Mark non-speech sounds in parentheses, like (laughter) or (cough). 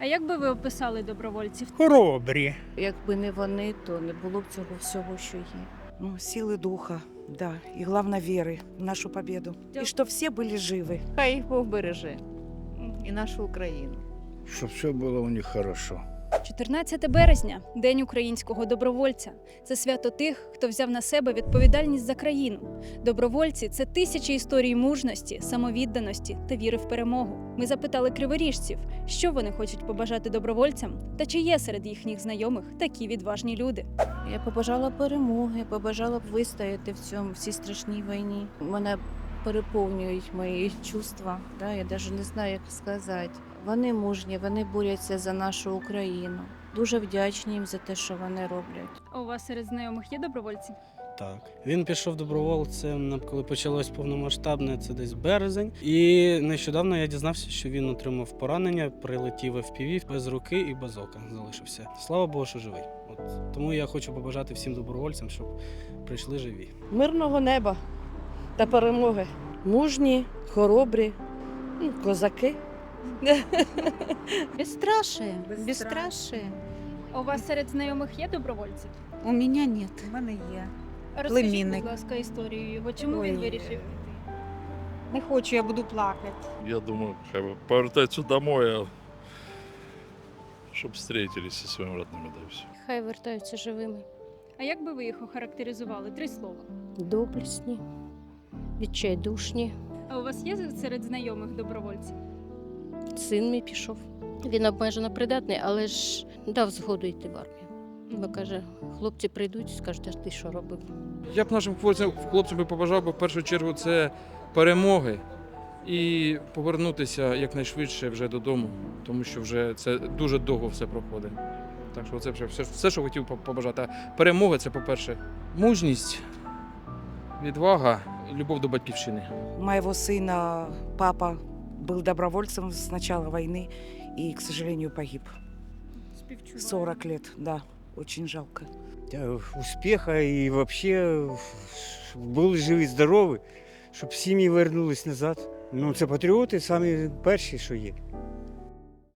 А як би ви описали добровольців? Хоробрі. Якби не вони, то не було б цього всього, що є. Ну, силы духа, да, и главное веры в нашу победу. Да. И что все были живы. Хай їх Бог береже і нашу Україну. Щоб все було у них хорошо. 14 березня День українського добровольця. Це свято тих, хто взяв на себе відповідальність за країну. Добровольці це тисячі історій мужності, самовідданості та віри в перемогу. Ми запитали криворіжців, що вони хочуть побажати добровольцям, та чи є серед їхніх знайомих такі відважні люди. Я побажала перемоги, побажала б вистояти в цьому в цій страшній війні. Мене переповнюють мої чувства. Да? Я навіть не знаю, як сказати. Вони мужні, вони борються за нашу Україну. Дуже вдячні їм за те, що вони роблять. А у вас серед знайомих є добровольці? Так, він пішов добровольцем, коли почалось повномасштабне, це десь березень. І нещодавно я дізнався, що він отримав поранення, прилетів в FPV без руки і без ока залишився. Слава Богу, що живий. От тому я хочу побажати всім добровольцям, щоб прийшли живі. мирного неба та перемоги. Мужні, хоробрі, ну, козаки. (laughs) Бесстрашие, бесстрашие. У вас серед знайомих є добровольці? У меня нет. У мене є. Розкажіть, Племінник. будь ласка, історію його. Чому Ой. він вирішив піти? Не хочу, я буду плакати. Я думаю, хай повертаються домой, а щоб встретились зі своїми родними, да все. Хай вертаються живими. А як би ви їх охарактеризували? Три слова. Доблесні, відчайдушні. А у вас є серед знайомих добровольці? Син мій пішов. Він обмежено придатний, але ж дав згоду йти в армію. Бо каже, хлопці прийдуть і скажуть, а ти що робив? Я б нашим хлопцям, хлопцям би побажав, бо в першу чергу це перемоги і повернутися якнайшвидше вже додому, тому що вже це дуже довго все проходить. Так що це вже все, все що хотів побажати. Перемога це, по-перше, мужність, відвага, любов до батьківщини. У моего сына папа был добровольцем с начала войны и, к сожалению, погиб. Співчуваю. 40 лет, да, очень жалко. Та Успіха і взагалі були живі, здорові, щоб сім'ї вернулись назад. Ну, це патріоти самі перші, що є.